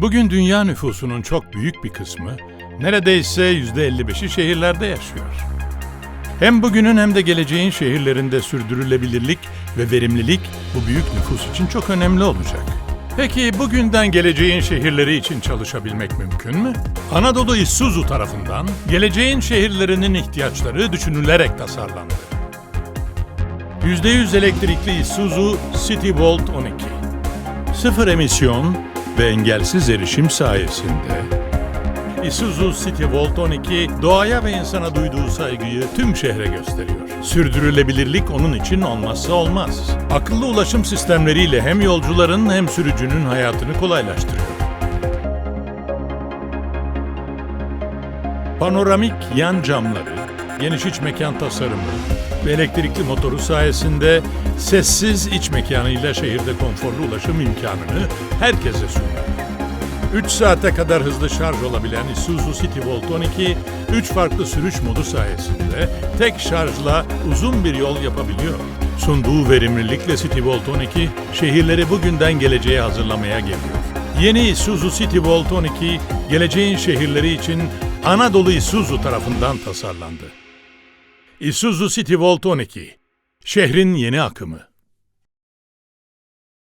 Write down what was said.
Bugün dünya nüfusunun çok büyük bir kısmı, neredeyse %55'i şehirlerde yaşıyor. Hem bugünün hem de geleceğin şehirlerinde sürdürülebilirlik ve verimlilik bu büyük nüfus için çok önemli olacak. Peki bugünden geleceğin şehirleri için çalışabilmek mümkün mü? Anadolu Isuzu tarafından geleceğin şehirlerinin ihtiyaçları düşünülerek tasarlandı. %100 elektrikli Isuzu City Volt 12. Sıfır emisyon ve engelsiz erişim sayesinde Isuzu City Volt 12 doğaya ve insana duyduğu saygıyı tüm şehre gösteriyor. Sürdürülebilirlik onun için olmazsa olmaz. Akıllı ulaşım sistemleriyle hem yolcuların hem sürücünün hayatını kolaylaştırıyor. Panoramik yan camları, geniş iç mekan tasarımı ve elektrikli motoru sayesinde sessiz iç mekanıyla şehirde konforlu ulaşım imkanını herkese sunuyor. 3 saate kadar hızlı şarj olabilen Isuzu City Volt 12, 3 farklı sürüş modu sayesinde tek şarjla uzun bir yol yapabiliyor. Sunduğu verimlilikle City Volt 12, şehirleri bugünden geleceğe hazırlamaya geliyor. Yeni Isuzu City Volt 12, geleceğin şehirleri için Anadolu Isuzu tarafından tasarlandı. Isuzu City Volt 12, şehrin yeni akımı.